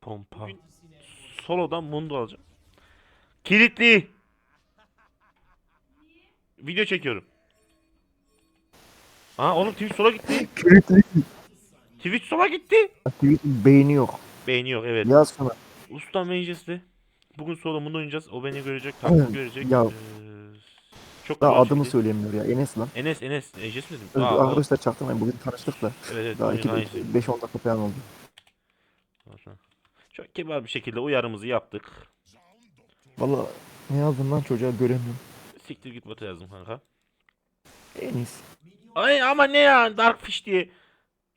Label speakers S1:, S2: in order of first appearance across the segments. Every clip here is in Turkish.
S1: Pompa. Solo'dan Mundo alacağım. Kilitli. Video çekiyorum. Aa oğlum Twitch sola gitti.
S2: Kilitli.
S1: Twitch sola gitti.
S2: Tweet'in beyni yok.
S1: Beğeni yok evet.
S2: Yaz şuna.
S1: Usta Majesty. Bugün solo Mundo oynayacağız. O beni görecek, taktik görecek.
S2: Ya.
S1: Ee, çok
S2: Daha adımı
S1: şimdi.
S2: söyleyemiyor ya. Enes lan.
S1: Enes Enes Enes mi dedim? Aa,
S2: Arkadaşlar çaktırmayın. Bugün tanıştık da.
S1: evet evet.
S2: Daha
S1: oyunun aynısı.
S2: 5-10 dakika falan oldu.
S1: Çok kibar bir şekilde uyarımızı yaptık.
S2: Valla ne yazdın lan çocuğa göremiyorum.
S1: Siktir git bota yazdım kanka.
S2: En iyisi.
S1: Ay ama ne ya Darkfish diye.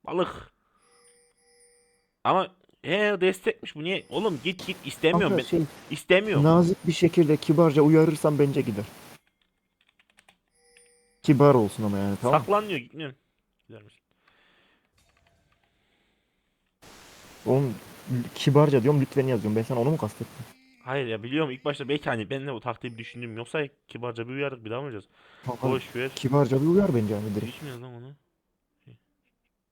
S1: Balık. Ama he destekmiş bu niye? Oğlum git git istemiyorum
S2: Kanka
S1: ben.
S2: şey
S1: İstemiyorum.
S2: nazik bir şekilde kibarca uyarırsan bence gider. Kibar olsun ama yani tamam. mı?
S1: Saklanıyor gitmiyorum. Misin?
S2: Oğlum kibarca diyorum lütfen yazıyorum. Ben sana onu mu kastettim?
S1: Hayır ya biliyorum ilk başta belki hani ben de o taktiği düşündüm. Yoksa kibarca bir uyardık bir daha mı oynayacağız?
S2: Kanka,
S1: Boş ver.
S2: kibarca bir uyar bence yani direkt.
S1: Twitch mi yazdım onu? Şey,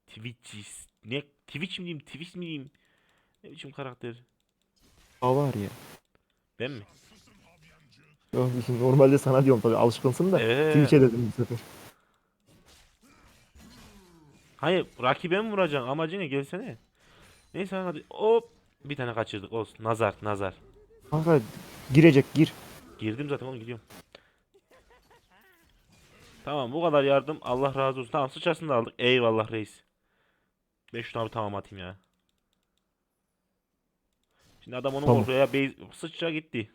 S1: Twitch. Ne? Twitch mi diyeyim? Twitch mi diyeyim? Ne biçim karakter?
S2: Aa var ya.
S1: Ben mi?
S2: Ya Normalde sana diyorum tabii alışkınsın da.
S1: Evet.
S2: Twitch'e dedim bu sefer.
S1: Hayır rakibe mi vuracaksın? Amacı ne? Gelsene. Neyse hadi. Hop. Bir tane kaçırdık. Olsun. Nazar. Nazar.
S2: Kanka girecek gir.
S1: Girdim zaten oğlum gidiyorum. Tamam bu kadar yardım. Allah razı olsun. Tamam sıçrasını da aldık. Eyvallah reis. Ben şunu abi tamam atayım ya. Şimdi adam onu
S2: Tamam.
S1: oraya base sıçra gitti.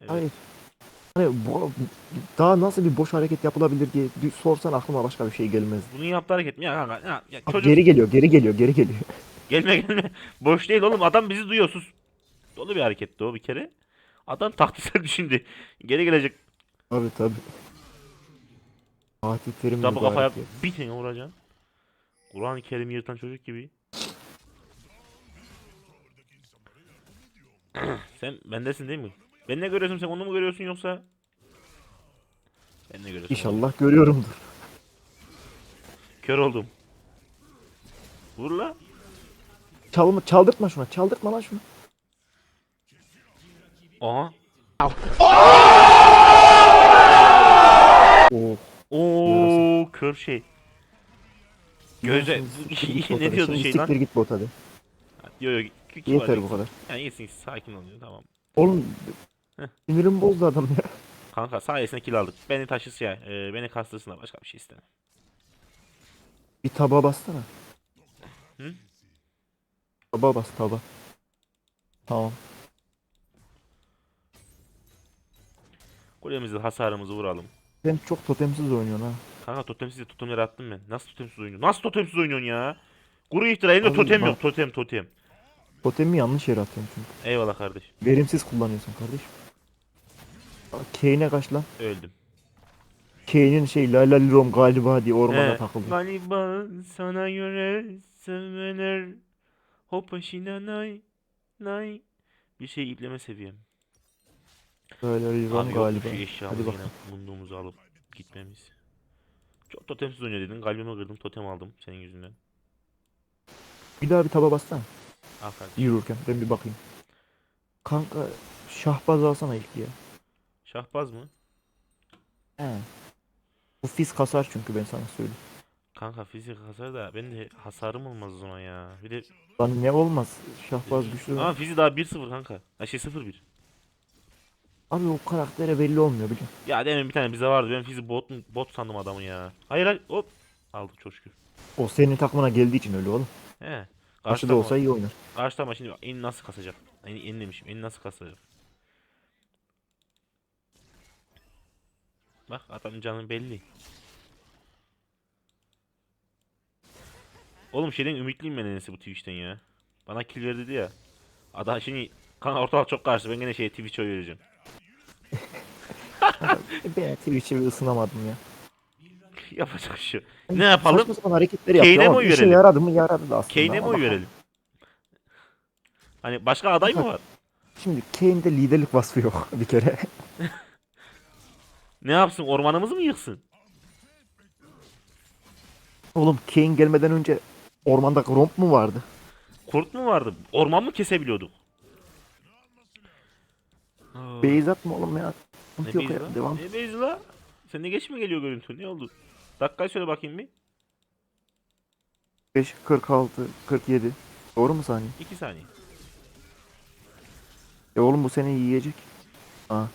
S1: Evet.
S2: Hayır. Hani bu, daha nasıl bir boş hareket yapılabilir diye bir sorsan aklıma başka bir şey gelmez.
S1: Bunun yaptığı hareket mi? Ya kanka ya, ya
S2: Bak,
S1: çocuk
S2: Geri geliyor, geri geliyor, geri geliyor.
S1: gelme gelme. Boş değil oğlum adam bizi duyuyor sus. Dolu bir hareketti o bir kere. Adam taktiksel düşündü. Geri gelecek.
S2: Tabii tabii. Fatih Terim
S1: Tabi kafaya bir tane vuracaksın. Kur'an-ı Kerim'i yırtan çocuk gibi. sen bendesin değil mi? Ben ne görüyorsun sen onu mu görüyorsun yoksa? Ben ne görüyorsun?
S2: İnşallah görüyorumdur.
S1: Kör oldum. Vur la.
S2: Çalma, çaldırtma şuna, çaldırtma lan şunu.
S1: Aha.
S2: Oo.
S1: Oo kör şey.
S2: Git
S1: ne
S2: bota.
S1: diyordu
S2: Şimdi
S1: şey lan?
S2: Siktir git bot hadi.
S1: Yo yo
S2: Yeter bu kadar.
S1: Yani iyisin sakin oluyor tamam.
S2: Oğlum
S1: Heh.
S2: sinirim bozdu adam ya.
S1: Kanka sayesinde kill aldık. Beni taşısı ya. e, beni kastırsın da başka bir şey istemem.
S2: Bir tabağa bassana.
S1: Hı?
S2: Tabağa bas tabağa. Tamam.
S1: Kulemizi hasarımızı vuralım.
S2: Sen çok totemsiz oynuyorsun ha.
S1: Kanka totemsiz de totemleri attım ben. Nasıl totemsiz oynuyorsun? Nasıl totemsiz oynuyorsun ya? Kuru iftira
S2: Oğlum
S1: totem
S2: bak-
S1: yok. Totem totem.
S2: Totemi yanlış yere atıyorsun çünkü.
S1: Eyvallah kardeş.
S2: Verimsiz kullanıyorsun kardeşim. Kane'e kaç lan?
S1: Öldüm.
S2: Kane'in şey la la lirom galiba diye ormana
S1: He,
S2: takıldı.
S1: Galiba sana göre sevenler Hoppa nay nay Bir şey ipleme seviyem.
S2: La lirom
S1: Abi yok
S2: galiba.
S1: şu eşyamızı
S2: Hadi bakalım.
S1: bulduğumuzu alıp gitmemiz. Çok totemsiz oynuyor dedin. Kalbimi kırdım. Totem aldım senin yüzünden.
S2: Bir daha bir taba bassana.
S1: Al kardeşim.
S2: Yürürken ben bir bakayım. Kanka şahbaz alsana ilk ya.
S1: Şahbaz mı?
S2: He. Bu fiz kasar çünkü ben sana söyleyeyim.
S1: Kanka fizik hasar da ben de hasarım olmaz o zaman ya. Bir de
S2: Lan ne olmaz. Şahbaz güçlü.
S1: ama fizik daha 1-0 kanka. Ha şey 0-1.
S2: Abi o karaktere belli olmuyor biliyor musun?
S1: Ya demin bir tane bize vardı. Ben fizik bot bot sandım adamı ya. Hayır hayır hop. Aldık çok şükür.
S2: O senin takımına geldiği için öyle oğlum.
S1: He.
S2: Karşıda
S1: Karşıda
S2: olsa iyi oynar.
S1: Karşıda ama şimdi bak en nasıl kasacak? En, en demişim. En nasıl kasacak? Bak adamın canı belli. Oğlum şeyden ümitliyim ben neyse bu Twitch'ten ya. Bana kill verdi dedi ya. Adam şimdi kanka ortalık çok karşı ben gene şey Twitch'e vereceğim.
S2: Ben Twitch'e bir ısınamadım ya.
S1: Yapacak bir şey yok. Ne yapalım?
S2: Saçma sapan hareketleri
S1: Kane'e
S2: yapıyor
S1: mi
S2: ama
S1: oy
S2: işe
S1: verelim?
S2: yaradı mı yaradı da aslında.
S1: Kane'e mi
S2: ama
S1: oy verelim? Hani başka aday mı var?
S2: Şimdi Kane'de liderlik vasfı yok bir kere.
S1: Ne yapsın? Ormanımızı mı yıksın?
S2: Oğlum Kane gelmeden önce ormanda romp mu vardı?
S1: Kurt mu vardı? Orman mı kesebiliyorduk? Aa,
S2: Beyz atma oğlum ya.
S1: ne
S2: Sıkıntı yok ya. Devam.
S1: Ne beyzi la? Sende geç mi geliyor görüntü? Ne oldu? Dakikayı söyle bakayım bir.
S2: 5, 46, 47. Doğru mu saniye?
S1: 2 saniye.
S2: E oğlum bu seni yiyecek. Ha.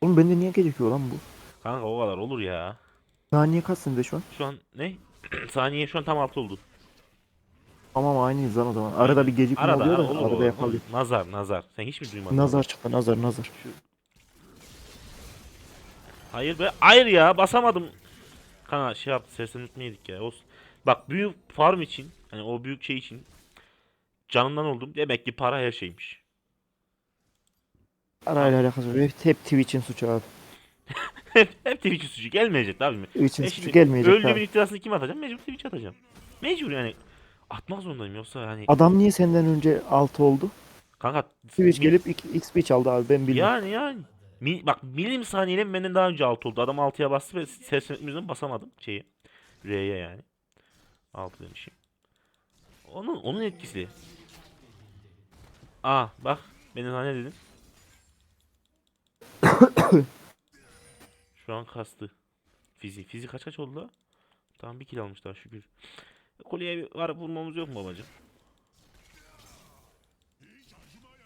S2: Oğlum bende niye gecikiyor lan bu?
S1: Kanka o kadar olur ya.
S2: Saniye kaç sende şu an?
S1: Şu an ne? saniye şu an tam 6 oldu.
S2: Tamam aynıyız lan o zaman. Arada bir gecikme
S1: Arada
S2: oluyor da
S1: olur
S2: arada
S1: o.
S2: yakalıyor.
S1: Nazar nazar. Sen hiç mi duymadın?
S2: Nazar çıktı nazar nazar.
S1: Hayır be. Hayır ya basamadım. Kanka şey yaptı seslenitmeydik ya. Olsun. Bak büyük farm için hani o büyük şey için canından oldum. Demek ki para her şeymiş.
S2: Arayla alakası yok. Hep, hep Twitch'in suçu abi.
S1: hep, Twitch suçu gelmeyecek tabii mi?
S2: Twitch'in
S1: E
S2: gelmeyecek
S1: Öldüğümün
S2: abi.
S1: iddiasını kim atacağım? Mecbur Twitch atacağım. Mecbur yani. Atmak zorundayım yoksa yani.
S2: Adam niye senden önce 6 oldu?
S1: Kanka
S2: Twitch
S1: mi-
S2: gelip XP çaldı abi ben bilmiyorum.
S1: Yani yani. Mi- bak milim saniyeyle benden daha önce 6 oldu. Adam 6'ya bastı ve seslenitme yüzünden basamadım şeyi. R'ye yani. 6 demişim. Onun onun etkisi. Aa bak ben sana ne dedim? Şu an kastı. Fizi. Fizi kaç kaç oldu la? Tamam bir kill almış daha şükür. Kolye bir varıp vurmamız yok mu babacım?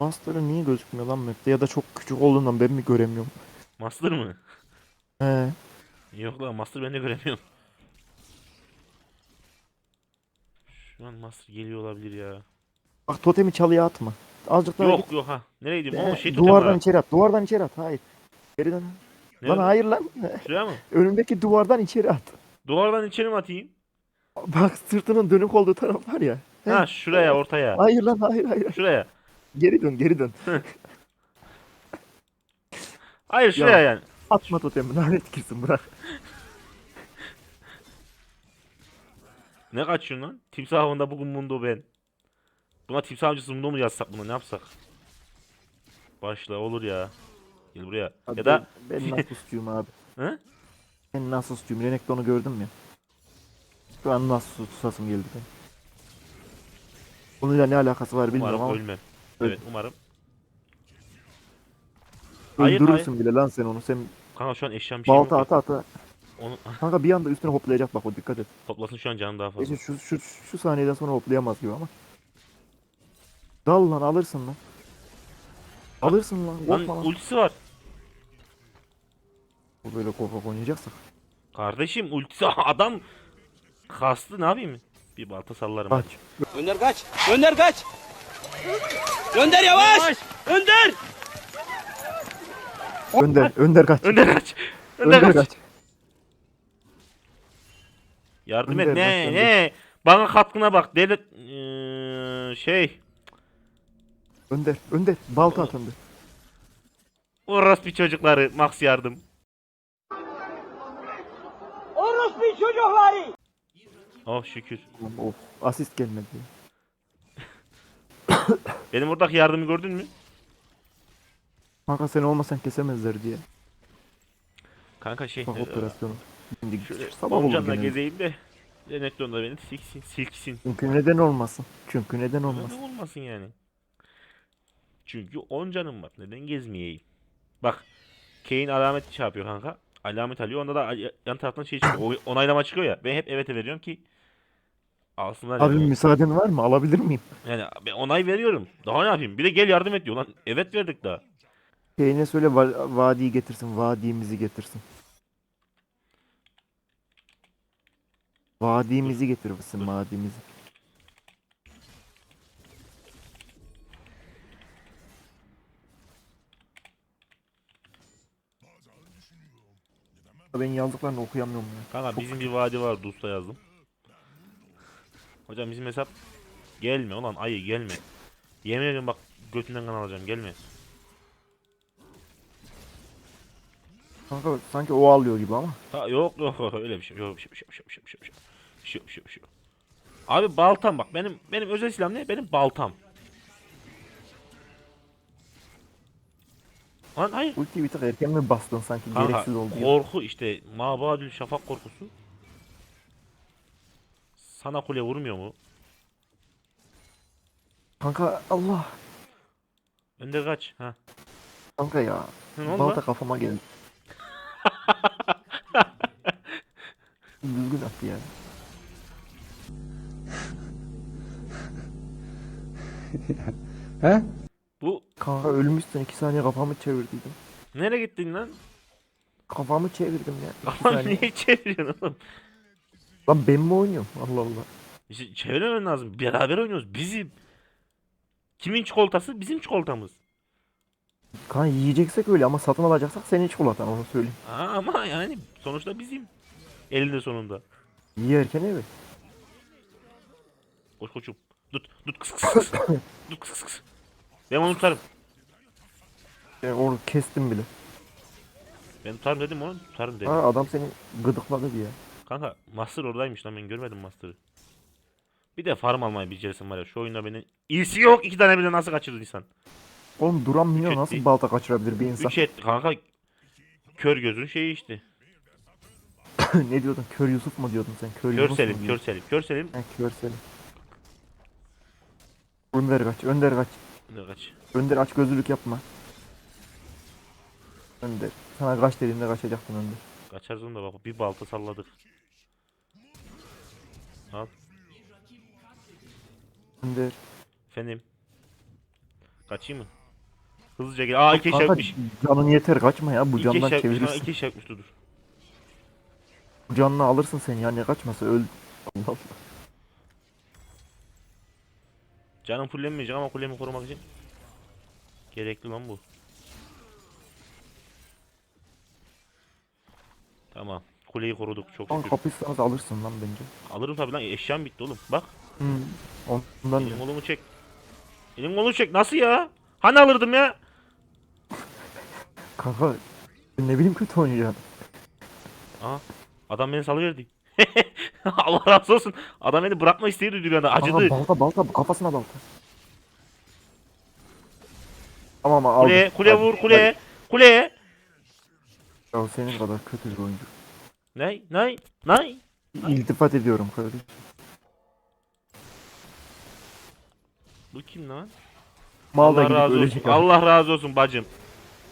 S2: Master'ı niye gözükmüyor lan map'te ya da çok küçük olduğundan ben mi göremiyorum?
S1: Master mı?
S2: He.
S1: Yok lan Master ben de göremiyorum. Şu an Master geliyor olabilir ya.
S2: Bak totemi çalıya atma. Azıcık daha
S1: Yok yok ha. Nereye
S2: git.
S1: gideyim?
S2: Ee,
S1: Ama şey totem
S2: duvardan
S1: var.
S2: içeri at. Duvardan içeri at. Hayır. Geriden.
S1: Ne
S2: Lan hayır lan.
S1: Şuraya mı?
S2: Önündeki duvardan içeri at.
S1: Duvardan içeri mi atayım?
S2: Bak sırtının dönük olduğu taraf var ya.
S1: Ha şuraya ortaya.
S2: Hayır lan hayır hayır.
S1: Şuraya.
S2: Geri dön geri dön.
S1: Hayır şuraya yani.
S2: Atma totemi lanet girsin bırak.
S1: Ne kaçıyorsun lan? Timsah avında bugün mundo ben. Buna timsah avcısı mundo mu yazsak buna ne yapsak? Başla olur ya. Gel buraya.
S2: Abi
S1: Ya da
S2: ben, ben Nasus'cuyum abi.
S1: Hı?
S2: Ben Nasus'cuyum. Renekton'u gördüm ya. Şu an Nasus tutasım geldi benim. Bununla ne alakası var bilmiyorum
S1: umarım
S2: ama
S1: ölmem.
S2: Öl.
S1: Evet umarım. Hayır,
S2: öldürürsün bile lan sen onu. Sen
S1: Kanka şu an eşyam bir şey
S2: balta ata ata.
S1: Onu
S2: Kanka bir anda üstüne hoplayacak bak o dikkat et.
S1: toplasın şu an canım daha fazla.
S2: Neyse şu, şu, şu saniyeden sonra hoplayamaz gibi ama. Dal lan alırsın lan. Alırsın lan.
S1: Lan
S2: Korkma lan.
S1: ultisi var.
S2: Bu böyle korkak oynayacaksak.
S1: Kardeşim ultisi adam kastı ne yapayım? Bir balta sallarım.
S2: Kaç.
S3: Önder kaç. Önder kaç. Önder yavaş. Önder.
S2: Önder, Önder kaç.
S1: Önder kaç. Önder,
S2: Önder
S1: kaç.
S2: kaç.
S1: Yardım
S2: Önder
S1: et. Ne
S2: kaç,
S1: ne? Bana katkına bak. Devlet eee, şey.
S2: Önder, Önder. Balta at Önder.
S1: Orospu çocukları. Max yardım.
S3: Orospu çocukları.
S1: Oh şükür.
S2: Of, asist gelmedi.
S1: Benim oradaki yardımı gördün mü?
S2: Kanka sen olmasan kesemezler diye.
S1: Kanka şey.
S2: Bak
S1: eee,
S2: operasyonu. Şimdi sabah olur
S1: gezeyim de. Renekton da beni silksin. Silksin.
S2: Çünkü neden olmasın? Çünkü neden olmasın?
S1: Neden olmasın yani? Çünkü 10 canım var. Neden gezmeyeyim? Bak. Kane alamet şey yapıyor kanka. Alamet alıyor. Onda da yan taraftan şey çıkıyor. Onaylama çıkıyor ya. Ben hep evet'e veriyorum ki alsınlar.
S2: Abi
S1: yani.
S2: müsaaden var mı? Alabilir miyim?
S1: Yani ben onay veriyorum. Daha ne yapayım? Bir de gel yardım et diyor lan. Evet verdik daha.
S2: Şeyine söyle va- vadiyi getirsin. Vadimizi getirsin. Vadimizi getirsin vadimizi. Ben yazdıklarını okuyamıyorum ya.
S1: Kanka bizim bir vadi var. Dusta yazdım. Hocam bizim hesap gelme ulan ayı gelme. Yemin ediyorum bak götünden kan alacağım gelme.
S2: Kanka sanki o alıyor gibi ama.
S1: Ha, yok yok öyle bir şey yok şey bir şey bir şey bir şey bir şey bir şey bir şey bir şey bir şey. Abi baltam bak benim benim özel silahım ne? Benim baltam. Lan hayır.
S2: Ultiyi bir tık erken mi bastın sanki
S1: Kanka
S2: gereksiz oldu ya.
S1: korku işte mabadül şafak korkusu. Sana kule vurmuyor mu?
S2: Kanka Allah.
S1: Önder kaç. Ha.
S2: Kanka ya.
S1: Ne oldu
S2: Balta
S1: lan?
S2: kafama geldi. Düzgün attı yani.
S4: He?
S2: Kanka ölmüşsün 2 saniye kafamı çevirdiydim.
S1: nereye gittin lan?
S2: Kafamı çevirdim ya. saniye.
S1: niye çeviriyorsun oğlum?
S2: Lan ben mi oynuyorum? Allah Allah.
S1: İşte çevirmemen lazım. Beraber oynuyoruz. Bizim. Kimin çikolatası? Bizim çikolatamız.
S2: Kanka yiyeceksek öyle ama satın alacaksak senin çikolatan onu söyleyeyim.
S1: Aa, ama yani sonuçta bizim. Elinde sonunda.
S2: Yerken evet.
S1: Koş koçum. Tut. Tut kıs kıs kıs. Tut kıs kıs kıs. Ben onu tutarım.
S2: Yani onu kestim bile.
S1: Ben tutarım dedim onu. Tutarım dedim.
S2: Ha adam seni gıdıkladı diye.
S1: Kanka Master oradaymış lan ben görmedim Master'ı. Bir de farm almayı becerirsin var ya şu oyunda beni iyisi yok iki tane bile nasıl kaçırdı insan.
S2: Oğlum duran minyon nasıl
S1: etti.
S2: balta kaçırabilir bir insan?
S1: Üç et kanka kör gözün şeyi işte.
S2: ne diyordun? Kör Yusuf mu diyordun sen? Kör,
S1: Kör Selim, kör? Selim, kör Selim.
S2: He kör Selim. Önder kaç, Önder kaç.
S1: Ne kaç.
S2: Önder aç gözlülük yapma. Önder. Sana kaç dediğimde kaçacaktın Önder.
S1: Kaçarız onu da bak bir balta salladık. Al
S2: Önder.
S1: efendim. Kaçayım mı? Hızlıca gel. Aa iki
S2: Kanka canın yeter kaçma ya. Bu
S1: İki
S2: candan
S1: yapmış. Ha,
S2: çevirirsin.
S1: iki eş yapmış dur.
S2: Bu canını alırsın sen ya ne kaçması öl. Allah Allah.
S1: Canım fullenmeyecek ama kulemi korumak için. Gerekli lan bu. Tamam. Kuleyi koruduk çok
S2: Lan
S1: şükür.
S2: kapışsanız alırsın lan bence.
S1: Alırım tabi lan eşyam bitti oğlum. Bak.
S2: Hmm. Ondan
S1: Elim kolumu çek. Elim kolumu çek. Nasıl ya? Hani alırdım ya?
S2: Kanka ne bileyim kötü oynayacaksın.
S1: Aha. Adam beni salıverdi. Allah razı olsun. Adam beni bırakma isteği duydu bir anda. Acıdı.
S2: Aha, balta balta kafasına balta. Tamam ama aldım.
S1: Kule, kule
S2: Hadi,
S1: vur, kule. Kule.
S2: Ya senin kadar kötü bir oyuncu.
S1: Nay, nay, nay.
S2: İltifat ediyorum kardeşim.
S1: Bu kim lan?
S2: Mal da
S1: Allah
S2: gidip
S1: razı olsun.
S2: ölecek abi.
S1: Allah razı olsun bacım.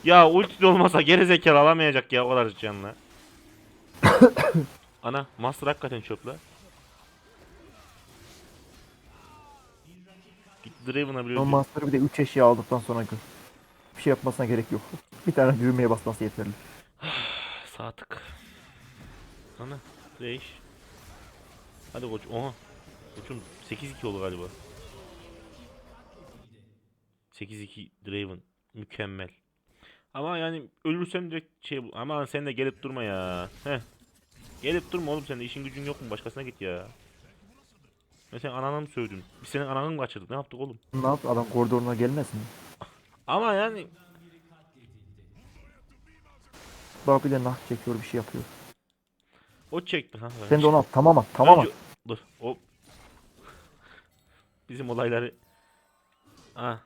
S1: Ya ulti de olmasa geri zekalı alamayacak ya o kadar canla. Ana Master hakikaten çöp la. Git Draven'a bile.
S2: Master'ı bir de 3 eşya aldıktan sonra gör. Bir şey yapmasına gerek yok. Bir tane düğmeye basması yeterli.
S1: Sağ tık. Ana değiş. Hadi koç. Oha. Koçum 8-2 oldu galiba. 8-2 Draven. Mükemmel. Ama yani ölürsem direkt şey bu. Ama sen de gelip durma ya. Heh. Gelip durma oğlum sen de işin gücün yok mu? Başkasına git ya. Ben senin ananı mı sövdün? Biz senin ananı mı kaçırdık? Ne yaptık oğlum?
S2: Ne yaptı adam koridoruna gelmesin.
S1: Ama yani
S2: Bak bir de nah çekiyor bir şey yapıyor.
S1: o çekti ha.
S2: Sen de onu at tamam at tamam at.
S1: Önce- Dur. O bizim olayları Ah,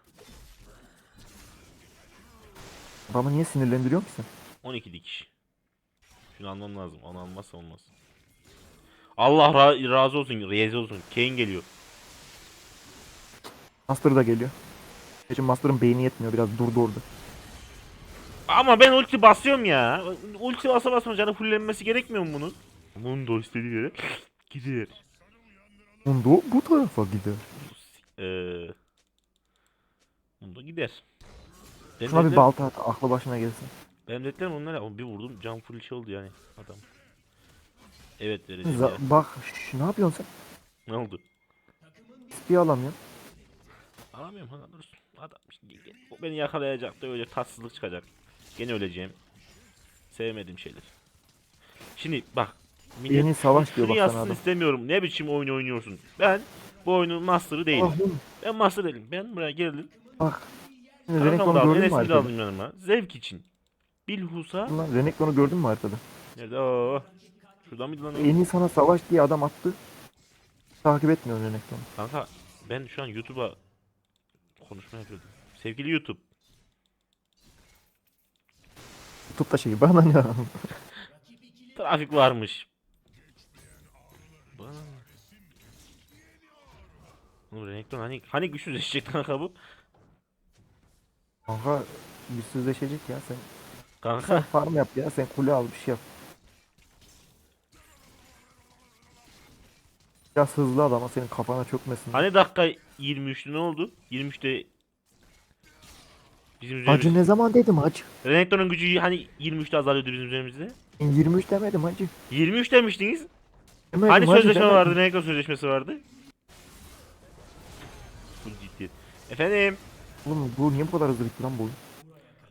S2: Adamı niye sinirlendiriyorsun ki sen?
S1: 12 dikiş. Şunu almam lazım. Onu almazsa olmaz. Allah ra- razı olsun. Reyze olsun. Kane geliyor.
S2: Master da geliyor. Geçen Master'ın beyni yetmiyor biraz durdu orada.
S1: Ama ben ulti basıyorum ya. Ulti basa basma canı fullenmesi gerekmiyor mu bunun? Mundo istediği yere gider.
S2: Mundo bu tarafa gider.
S1: Eee Mundo gider. Benim
S2: Şuna bir balta at aklı başına gelsin.
S1: Benim dediklerim onlar ya. Bir vurdum can full şey oldu yani adam. Evet vereceğim
S2: Za-
S1: ya.
S2: bak şş, ne yapıyorsun sen?
S1: Ne oldu?
S2: XP alamıyorsun.
S1: Alamıyorum ha dursun. Adam şimdi gel- o beni yakalayacak da öyle tatsızlık çıkacak. Gene öleceğim. Sevmediğim şeyler. Şimdi bak. millet
S2: Yeni savaş diyor bak sana adam.
S1: istemiyorum. Ne biçim oyun oynuyorsun? Ben bu oyunun master'ı değilim.
S2: Oğlum,
S1: Ben master değilim. Ben buraya geldim.
S2: Bak. Şimdi
S1: Kankam da
S2: Renekton'u
S1: aldım.
S2: gördün mü
S1: Enes'i de
S2: haritada?
S1: aldım yanıma. Zevk için. Bilhusa.
S2: Lan Renekton'u gördün mü haritada?
S1: Nerede? Oo. Şuradan mıydı lan? o?
S2: En iyi sana savaş diye adam attı. Takip etmiyor Renekton'u.
S1: Kanka ben şu an YouTube'a konuşma yapıyordum. Sevgili YouTube.
S2: Tut da şeyi bana ne?
S1: Trafik varmış. Bana Oğlum Renekton hani hani güçsüzleşecek kanka bu.
S2: Kanka güçsüzleşecek ya sen.
S1: Kanka
S2: Farm yap ya sen kule al bir şey yap. Biraz hızlı adama senin kafana çökmesin.
S1: hani dakika 23'tü ne oldu? 23'te bizim
S2: Hacı
S1: üzerimizde.
S2: ne zaman dedim hacı?
S1: Renekton'un gücü hani 23'te azalıyordu bizim üzerimizde.
S2: Ben 23 demedim hacı.
S1: 23 demiştiniz.
S2: Demedim,
S1: Hani
S2: hacı,
S1: sözleşme
S2: demedim.
S1: vardı? Renekton sözleşmesi vardı. Bu ciddiyet. Efendim.
S2: Oğlum bu niye bu kadar hızlı bitti lan bu oyun?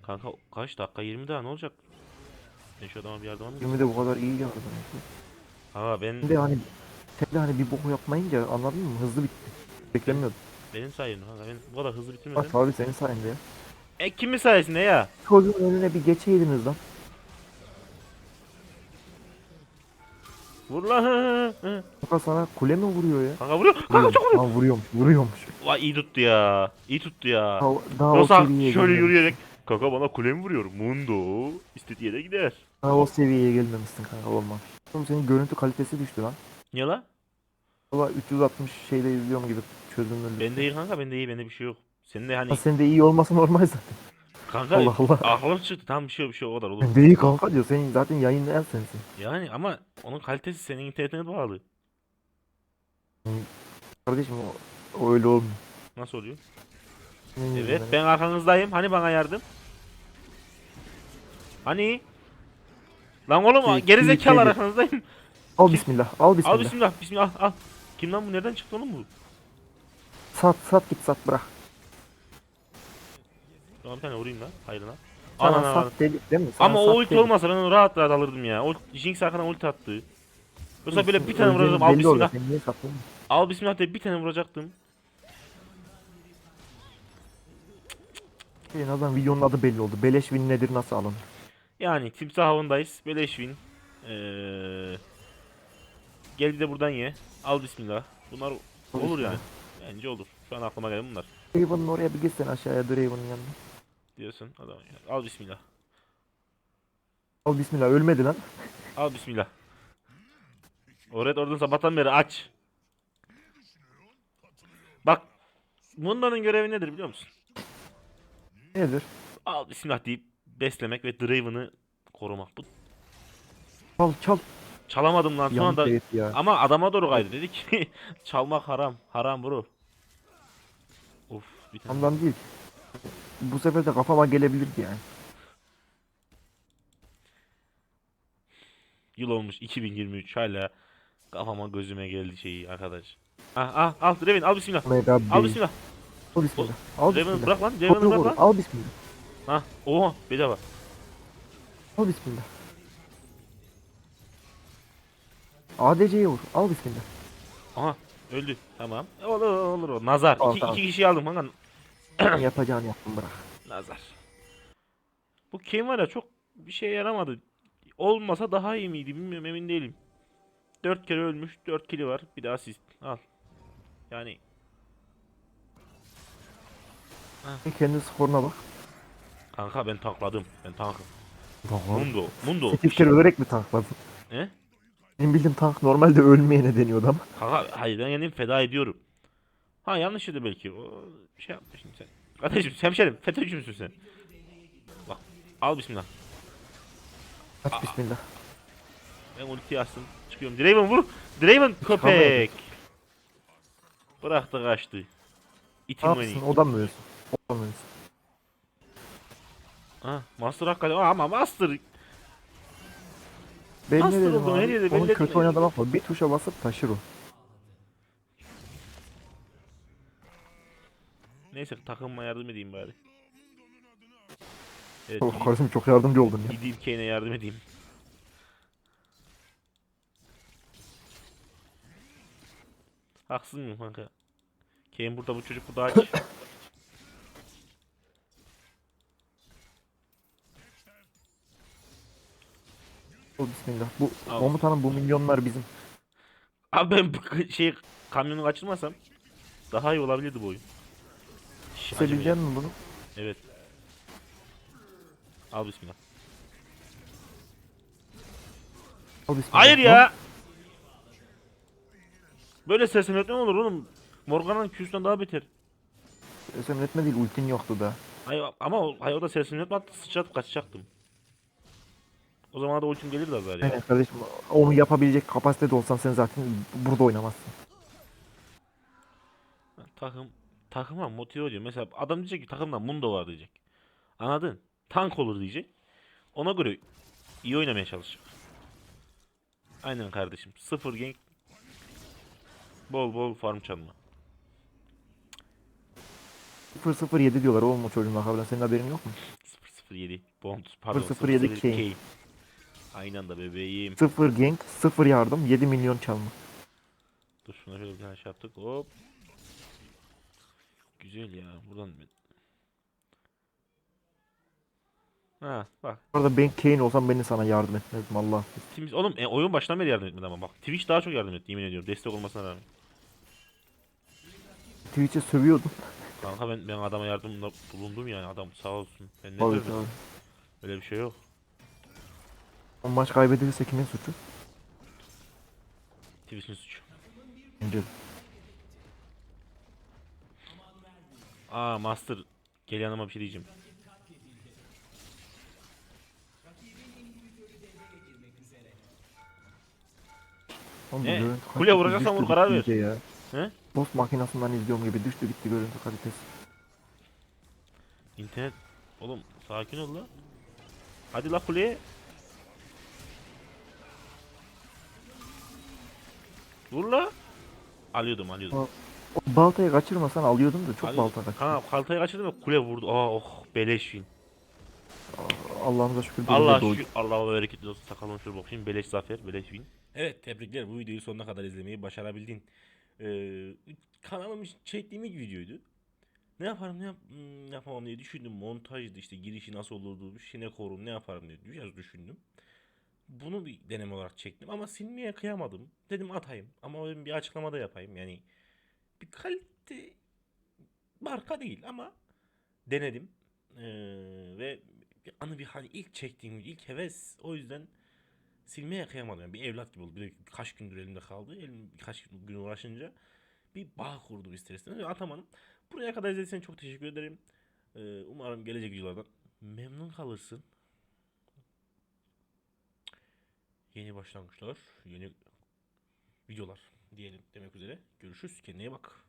S1: Kanka kaç dakika 20 daha ne olacak? Ben şu adama bir yardım alayım.
S2: 20 de bu kadar iyi yardım
S1: Aa ben
S2: Şimdi hani tek de hani bir boku yapmayınca anladın mı? Hızlı bitti. Beklemiyordum.
S1: benim sayemde kanka ben bu kadar hızlı
S2: Bak
S1: bitirmedim.
S2: abi senin sayende ya.
S1: E kimin sayesinde ya?
S2: Çocuğun önüne bir geçeydiniz lan.
S1: Vur lan.
S2: Kanka sana kule mi vuruyor ya?
S1: Kanka vuruyor. Kanka çok vuruyor.
S2: Ha, vuruyormuş, vuruyormuş.
S1: Vay iyi tuttu ya. İyi tuttu ya.
S2: Daha, daha o seviyeye
S1: şöyle
S2: gelmemişsin.
S1: yürüyerek kanka bana kule mi vuruyor? Mundo. İstediği yere gider.
S2: Daha o seviyeye gelmemişsin kanka olmaz. Oğlum senin görüntü kalitesi düştü lan.
S1: Niye la?
S2: Valla 360 şeyde izliyorum gibi çözünürlük.
S1: Bende iyi kanka bende iyi bende bir şey yok. Senin de hani
S2: Ha, senin de iyi olması normal zaten.
S1: kanka
S2: Allah Allah.
S1: aklım çıktı tam bir şey bir şey o kadar olur.
S2: Ben de iyi kanka diyor. Senin zaten yayınlayan sensin.
S1: Yani ama onun kalitesi senin internetine bağlı.
S2: Kardeşim o, o öyle olmuyor.
S1: Nasıl oluyor? Evet ben arkanızdayım. Hani bana yardım? Hani? Lan oğlum
S2: Şey,
S1: gerizekalı arkanızdayım.
S2: Al bismillah. Al bismillah.
S1: Al bismillah bismillah al. Kim lan bu nereden çıktı oğlum bu?
S2: Sat sat git sat bırak.
S1: Tamam bir tane vurayım lan hayrına.
S2: Sana
S1: Ana, ana,
S2: dedik değil mi? Sana
S1: Ama o
S2: sat
S1: ulti
S2: dedik.
S1: olmasa ben onu rahat rahat alırdım ya. O Jinx arkadan ulti attı. Yoksa böyle bir tane
S2: Öleceğin
S1: vuracağım. Al
S2: belli oluyor.
S1: bismillah.
S2: Sen niye sattın?
S1: Al bismillah diye bir tane vuracaktım.
S2: En azından videonun adı belli oldu. Beleş win nedir nasıl alınır?
S1: Yani timsah avındayız. Beleş win. Ee, gel bir de buradan ye. Al bismillah. Bunlar olur yani. Bence olur. Şu an aklıma gelen bunlar.
S2: Draven'ın oraya bir gitsen aşağıya Draven'ın yanına.
S1: Diyorsun. Adam, al bismillah.
S2: Al bismillah ölmedi lan.
S1: Al bismillah. Oraya oradan sabahtan beri aç. Bak. Bunların görevi nedir biliyor musun?
S2: Nedir?
S1: Al bismillah deyip beslemek ve Draven'ı korumak. Bu
S2: Çal çal.
S1: çalamadım lan sonra
S2: Yanlış
S1: da
S2: herif ya.
S1: ama adama doğru kaydı dedi ki çalmak haram. Haram bro. Of bir tane.
S2: Ondan değil. Bu sefer de kafama gelebilirdi yani.
S1: Yıl olmuş 2023 hala kafama gözüme geldi şeyi arkadaş. Ah ah al Draven al bismillah.
S2: Mega
S1: Al bismillah.
S2: Al bismillah. Al
S1: Draven'ı bırak lan. Draven'ı bırak lan.
S2: Al bismillah.
S1: Ha oha bedava.
S2: Al bismillah. ADC'ye vur. Al bismillah.
S1: Aha öldü. Tamam. Olur olur olur. Nazar.
S2: Al,
S1: iki,
S2: tamam.
S1: iki kişiyi aldım kanka.
S2: Yapacağını yaptın bırak.
S1: Nazar. Bu Kane var ya çok bir şey yaramadı. Olmasa daha iyi miydi bilmiyorum emin değilim. 4 kere ölmüş 4 kili var bir daha asist. Al. Yani
S2: Sen kendi skoruna bak.
S1: kanka ben tankladım. Ben tankım.
S2: Bak
S1: Mundo. Mundo.
S2: 8 kere ölerek mi tankladın?
S1: Ne?
S2: Benim bildiğim tank normalde ölmeyene deniyordu ama.
S1: Kanka hayır ben kendim feda ediyorum. Ha yanlış dedi belki. O şey yapmışsın sen. Kardeşim hemşerim FETÖ'cü müsün sen? Bak al bismillah.
S2: Aç bismillah.
S1: Ben ultiyi açtım. Çıkıyorum. Draven vur. Draven köpek. Bıraktı kaçtı.
S2: Yapsın?
S1: beni.
S2: O da mı ölsün? O da mı ölsün?
S1: Ha, Master hakikaten Aa, ama Master
S2: Ben
S1: Nasıl
S2: ne dedim
S1: oldu?
S2: abi?
S1: Her yerde
S2: Onun
S1: belli
S2: kötü
S1: etme.
S2: oynadı bakma. Bir tuşa basıp taşır o.
S1: Neyse takımıma yardım edeyim bari. Evet,
S2: Oh, kardeşim çok yardımcı oldun ya.
S1: gideyim Kane'e yardım edeyim. Haksız mıyım kanka? Kane burada bu çocuk burada aç.
S2: Al bismillah. Bu
S1: Al.
S2: komutanım bu milyonlar bizim.
S1: Abi ben bu şey kamyonu kaçırmasam daha iyi olabilirdi bu oyun. Şş, acemi.
S2: Sevilecek mi bunu?
S1: Evet. Al bismillah.
S2: Al bismillah.
S1: Hayır ya. Böyle sersemletme olur oğlum. Morgana'nın Q'sundan daha beter.
S2: Sersemletme değil ultin yoktu da.
S1: Hayır ama o, hayır o da sersemletme attı sıçratıp kaçacaktım. O zaman da ultim gelir de zaten.
S2: Aynen kardeşim onu yapabilecek kapasitede olsan sen zaten burada oynamazsın.
S1: Takım takıma motive ediyor. Mesela adam diyecek ki takımda Mundo var diyecek. Anladın? Tank olur diyecek. Ona göre iyi oynamaya çalışacak. Aynen kardeşim. Sıfır gank. Bol bol farm çalma.
S2: 007 diyorlar oğlum o çocuğun lakabına senin haberin yok mu?
S1: 007 Bond pardon
S2: 007 Kane.
S1: Aynı anda bebeğim.
S2: 0 gank 0 yardım 7 milyon çalma.
S1: Dur şuna şöyle bir tane şey yaptık. Hop. Güzel ya. Buradan Ha bak.
S2: Bu arada ben Kane olsam ben de sana yardım etmezdim Allah.
S1: Timiz oğlum e, oyun baştan beri yardım etmedi ama bak Twitch daha çok yardım etti yemin ediyorum destek olmasına rağmen.
S2: Twitch'e sövüyordum.
S1: Kanka ben ben adama yardımda bulundum yani adam sağ olsun. Ben ne
S2: tabii.
S1: Öyle bir şey yok.
S2: O maç kaybedilirse kimin suçu?
S1: Twitch'in suçu.
S2: Bence de.
S1: Aa Master gel yanıma bir şey diyeceğim.
S2: Oğlum bu
S1: Ne?
S2: görüntü
S1: Kule
S2: kalitesi
S1: vuracaksan
S2: düştü
S1: vur, karar
S2: gitti iyice Ya.
S1: He?
S2: Post makinasından izliyorum gibi düştü gitti görüntü kalitesi.
S1: İnternet oğlum sakin ol la. Hadi la kuleye. Vur la. Alıyordum alıyordum.
S2: O baltayı kaçırmasan alıyordum da çok
S1: alıyordum.
S2: balta kaçırdı.
S1: Kanka kaltayı kaçırdım ve kule vurdu. Aa oh beleş win.
S2: Allah'ımıza şükür.
S1: Allah şükür Allah'a bereketli olsun sakalım şöyle bakayım beleş zafer beleş win. Evet tebrikler bu videoyu sonuna kadar izlemeyi başarabildin. Ee, kanalım çektiğim ilk videoydu. Ne yaparım ne yap hmm, yapamam diye düşündüm. Montajdı işte girişi nasıl olurdu, bir şey ne korum ne yaparım diye biraz düşündüm. Bunu bir deneme olarak çektim ama silmeye kıyamadım. Dedim atayım ama ben bir açıklama da yapayım. Yani bir kalite marka değil ama denedim. Ee, ve bir anı bir hani ilk çektiğim ilk heves o yüzden silmeye kıyamadım. Yani bir evlat gibi oldu. Bir de birkaç gündür elimde kaldı. Elim birkaç gün uğraşınca bir bağ kurdum ister istemez atamadım. Buraya kadar izlediğiniz çok teşekkür ederim. Ee, umarım gelecek videolardan memnun kalırsın. Yeni başlangıçlar, yeni videolar diyelim demek üzere. Görüşürüz. Kendine bak.